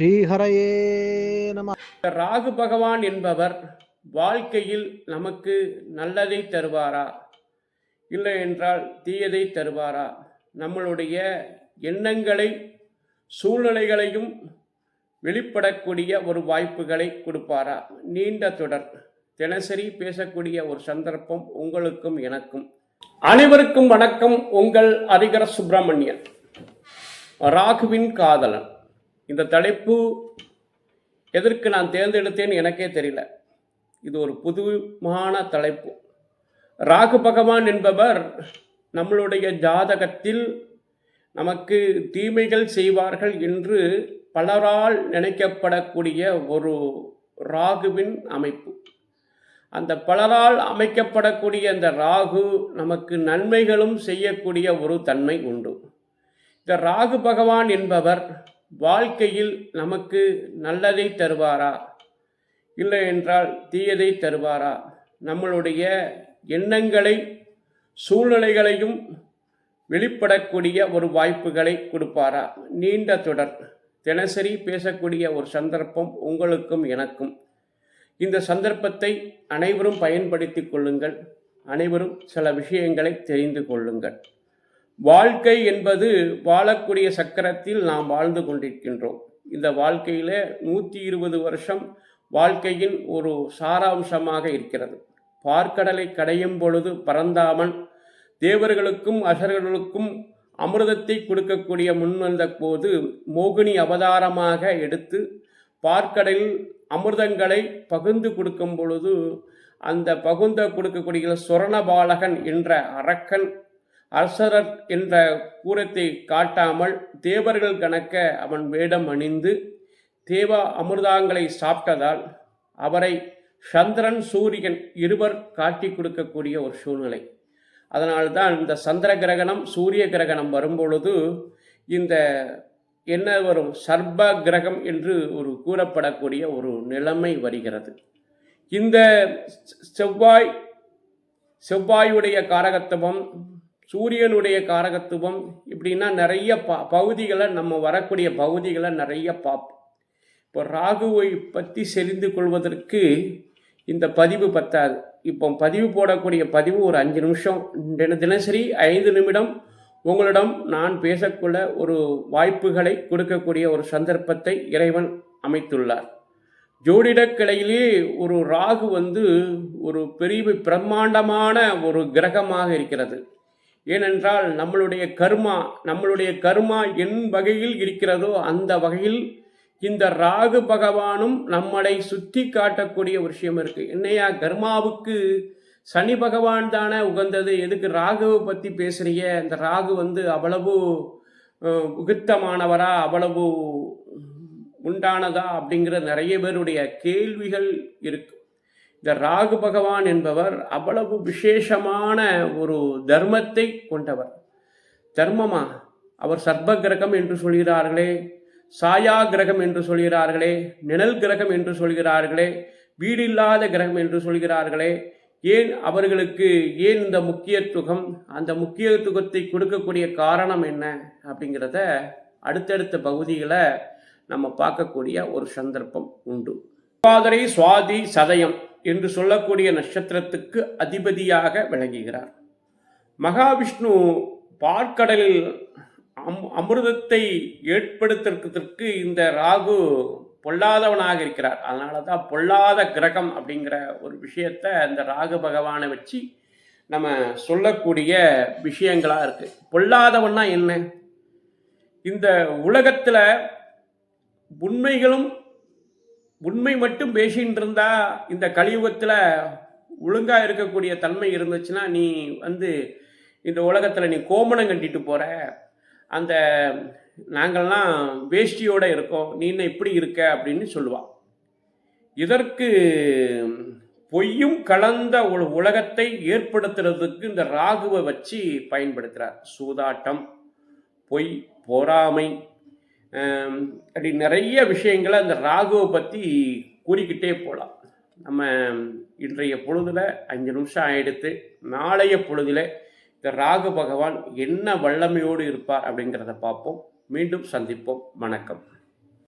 ஸ்ரீஹரையே நம. ராகு பகவான் என்பவர் வாழ்க்கையில் நமக்கு நல்லதை தருவாரா? இல்லை என்றால் தீயதை தருவாரா? நம்மளுடைய எண்ணங்களை சூழ்நிலைகளையும் வெளிப்படக்கூடிய ஒரு வாய்ப்புகளை கொடுப்பாரா? நீண்ட தொடர். தினசரி பேசக்கூடிய ஒரு சந்தர்ப்பம் உங்களுக்கும் எனக்கும். அனைவருக்கும் வணக்கம். உங்கள் அதிகர சுப்பிரமணியன். ராகுவின் காதலன். இந்த தலைப்பு எதற்கு நான் தேர்ந்தெடுத்தேன் எனக்கே தெரியல. இது ஒரு புதுமான தலைப்பு. ராகு பகவான் என்பவர் நம்மளுடைய ஜாதகத்தில் நமக்கு தீமைகள் செய்வார்கள் என்று பலரால் நினைக்கப்படக்கூடிய ஒரு ராகுவின் அமைப்பு. அந்த பலரால் அமைக்கப்படக்கூடிய அந்த ராகு நமக்கு நன்மைகளும் செய்யக்கூடிய ஒரு தன்மை உண்டு. இந்த ராகு பகவான் என்பவர் வாழ்க்கையில் நமக்கு நல்லதை தருவாரா? இல்லை என்றால் தீயதை தருவாரா? நம்மளுடைய எண்ணங்களை சூழ்நிலைகளையும் வெளிப்படக்கூடிய ஒரு வாய்ப்புகளை கொடுப்பாரா? நீண்ட தொடர். தினசரி பேசக்கூடிய ஒரு சந்தர்ப்பம் உங்களுக்கும் எனக்கும். இந்த சந்தர்ப்பத்தை அனைவரும் பயன்படுத்தி கொள்ளுங்கள். அனைவரும் சில விஷயங்களை தெரிந்து கொள்ளுங்கள். வாழ்க்கை என்பது வாழக்கூடிய சக்கரத்தில் நாம் வாழ்ந்து கொண்டிருக்கின்றோம். இந்த வாழ்க்கையில நூற்றி இருபது வருஷம் வாழ்க்கையின் ஒரு சாராம்சமாக இருக்கிறது. பார்க்கடலை கடையும் பொழுது பரந்தாமன் தேவர்களுக்கும் அசர்களுக்கும் அமிர்தத்தை கொடுக்கக்கூடிய முன்வந்த போது மோகினி அவதாரமாக எடுத்து பார்க்கடலில் அமிர்தங்களை பகிர்ந்து கொடுக்கும் பொழுது அந்த பகுந்த கொடுக்கக்கூடிய சுரணபாலகன் என்ற அரக்கன் அரசரர் என்ற கூரத்தை காட்டாமல் தேவர்கள் கணக்க அவன் வேடம் அணிந்து தேவ அமிர்தாங்களை சாப்பிட்டதால் அவரை சந்திரன் சூரியன் இருவர் காட்டி கொடுக்கக்கூடிய ஒரு சூழ்நிலை. அதனால்தான் இந்த சந்திர கிரகணம் சூரிய கிரகணம் வரும்பொழுது இந்த என்ன வரும்? சர்ப கிரகம் என்று ஒரு கூறப்படக்கூடிய ஒரு நிலைமை வருகிறது. இந்த செவ்வாய் செவ்வாயுடைய காரகத்துவம் சூரியனுடைய காரகத்துவம் இப்படின்னா நிறைய ப பகுதிகளை நம்ம வரக்கூடிய பகுதிகளை நிறைய பார்ப்போம். இப்போ ராகுவை பற்றி தெரிந்து கொள்வதற்கு இந்த பதிவு பத்தாது. இப்போ பதிவு போடக்கூடிய பதிவு ஒரு அஞ்சு நிமிஷம். தின தினசரி ஐந்து நிமிடம். உங்களிடம் நான் பேசக்குள்ள ஒரு வாய்ப்புகளை கொடுக்கக்கூடிய ஒரு சந்தர்ப்பத்தை இறைவன் அமைத்துள்ளார். ஜோடிடக்கிளையிலே ஒரு ராகு வந்து ஒரு பெரிய பிரம்மாண்டமான ஒரு கிரகமாக இருக்கிறது. ஏனென்றால் நம்மளுடைய கர்மா நம்மளுடைய கர்மா என் வகையில் இருக்கிறதோ அந்த வகையில் இந்த ராகு பகவானும் நம்மளை சுற்றி காட்டக்கூடிய ஒரு விஷயம் இருக்கு. என்னையா கர்மாவுக்கு சனி பகவான் தானே உகந்தது. எதுக்கு ராகுவை பற்றி பேசுறிய இந்த ராகு வந்து அவ்வளவு அஹ், உகித்தமானவரா அவ்வளவு உண்டானதா அப்படிங்கிற நிறைய பேருடைய கேள்விகள் இருக்கு. இந்த ராகு பகவான் என்பவர் அவ்வளவு விசேஷமான ஒரு தர்மத்தை கொண்டவர். தர்மமா? அவர் சர்ப கிரகம் என்று சொல்கிறார்களே சாயா கிரகம் என்று சொல்கிறார்களே நிழல் கிரகம் என்று சொல்கிறார்களே வீடில்லாத கிரகம் என்று சொல்கிறார்களே. ஏன் அவர்களுக்கு ஏன் இந்த முக்கியத்துவம்? அந்த முக்கியத்துவத்தை கொடுக்கக்கூடிய காரணம் என்ன அப்படிங்கிறத அடுத்தடுத்த பகுதிகளை நம்ம பார்க்கக்கூடிய ஒரு சந்தர்ப்பம் உண்டு. பாதரை சுவாதி சதயம். என்று சொல்லக்கூடிய நட்சத்திரத்துக்கு அதிபதியாக விளங்குகிறார். மகாவிஷ்ணு பார்க்கடலில் அம் அமிர்தத்தை ஏற்படுத்துறதுக்கு இந்த ராகு பொல்லாதவனாக இருக்கிறார். அதனால தான் பொல்லாத கிரகம் அப்படிங்கிற ஒரு விஷயத்த இந்த ராகு பகவானை வச்சு நம்ம சொல்லக்கூடிய விஷயங்களாக இருக்குது பொல்லாதவன்னா என்ன? இந்த உலகத்தில் உண்மைகளும் உண்மை மட்டும் பேசின்னு இருந்தா இந்த கலியுகத்தில் ஒழுங்காக இருக்கக்கூடிய தன்மை இருந்துச்சுன்னா நீ வந்து இந்த உலகத்தில் நீ கோமணம் கட்டிட்டு போகிற அந்த நாங்கள்லாம் வேஷ்டியோடு இருக்கோம். நீ என்ன இப்படி இருக்க அப்படின்னு சொல்லுவான் இதற்கு பொய்யும் கலந்த ஒரு உலகத்தை ஏற்படுத்துறதுக்கு இந்த ராகுவை வச்சு பயன்படுத்துகிறார் சூதாட்டம் பொய் பொறாமை அப்படி நிறைய விஷயங்களை அந்த ராகுவை பற்றி கூறிக்கிட்டே போகலாம் நம்ம இன்றைய பொழுதில் அஞ்சு நிமிஷம் ஆகிடுத்து நாளைய பொழுதில் இந்த ராகு பகவான் என்ன வல்லமையோடு இருப்பார் அப்படிங்கிறத பார்ப்போம். மீண்டும் சந்திப்போம். வணக்கம்.